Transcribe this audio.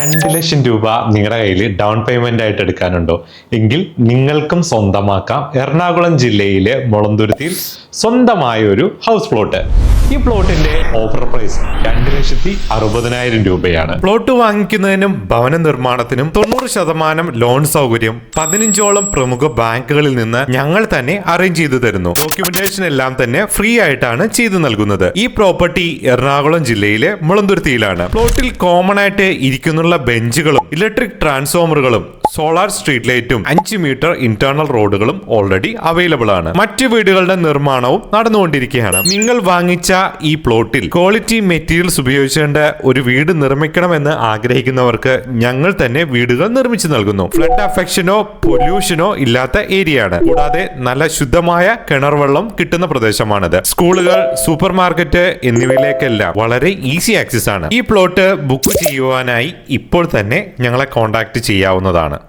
രണ്ട് ലക്ഷം രൂപ നിങ്ങളുടെ കയ്യിൽ ഡൗൺ പേയ്മെന്റ് ആയിട്ട് എടുക്കാനുണ്ടോ? എങ്കിൽ നിങ്ങൾക്കും സ്വന്തമാക്കാം. എറണാകുളം ജില്ലയിലെ മുളന്തുരുത്തിയിൽ സ്വന്തമായ ഒരു ഹൗസ് പ്ലോട്ട് ഈ പ്ലോട്ടിന്റെ ഓഫർ പ്രൈസ് രണ്ട് ലക്ഷത്തി അറുപതിനായിരം രൂപയാണ്. പ്ലോട്ട് വാങ്ങിക്കുന്നതിനും ഭവന നിർമ്മാണത്തിനും തൊണ്ണൂറ് ശതമാനം ലോൺ സൗകര്യം പതിനഞ്ചോളം പ്രമുഖ ബാങ്കുകളിൽ നിന്ന് ഞങ്ങൾ തന്നെ അറേഞ്ച് ചെയ്തു തരുന്നു. ഡോക്യുമെന്റേഷൻ എല്ലാം തന്നെ ഫ്രീ ആയിട്ടാണ് ചെയ്തു നൽകുന്നത്. ഈ പ്രോപ്പർട്ടി എറണാകുളം ജില്ലയിലെ മുളന്തുരുത്തിയിലാണ്. പ്ലോട്ടിൽ കോമൺ ആയിട്ട് ഇരിക്കുന്നുള്ള ബെഞ്ചുകളും ഇലക്ട്രിക് ട്രാൻസ്ഫോമറുകളും സോളാർ സ്ട്രീറ്റ് ലൈറ്റും അഞ്ച് മീറ്റർ ഇന്റേണൽ റോഡുകളും ഓൾറെഡി അവൈലബിൾ ആണ്. മറ്റ് വീടുകളുടെ നിർമ്മാണവും നടന്നുകൊണ്ടിരിക്കുകയാണ്. നിങ്ങൾ വാങ്ങിച്ച ഈ പ്ലോട്ടിൽ ക്വാളിറ്റി മെറ്റീരിയൽസ് ഉപയോഗിച്ചുകൊണ്ട് ഒരു വീട് നിർമ്മിക്കണമെന്ന് ആഗ്രഹിക്കുന്നവർക്ക് ഞങ്ങൾ തന്നെ വീടുകൾ നിർമ്മിച്ചു നൽകുന്നു. ഫ്ലഡ് അഫക്ഷനോ പൊല്യൂഷനോ ഇല്ലാത്ത ഏരിയ ആണ്. കൂടാതെ നല്ല ശുദ്ധമായ കിണർ വെള്ളം കിട്ടുന്ന പ്രദേശമാണിത്. സ്കൂളുകൾ സൂപ്പർ മാർക്കറ്റ് എന്നിവയിലേക്കെല്ലാം വളരെ ഈസി ആക്സസ് ആണ്. ഈ പ്ലോട്ട് ബുക്ക് ചെയ്യുവാനായി ഇപ്പോൾ തന്നെ ഞങ്ങളെ കോൺടാക്ട് ചെയ്യാവുന്നതാണ്.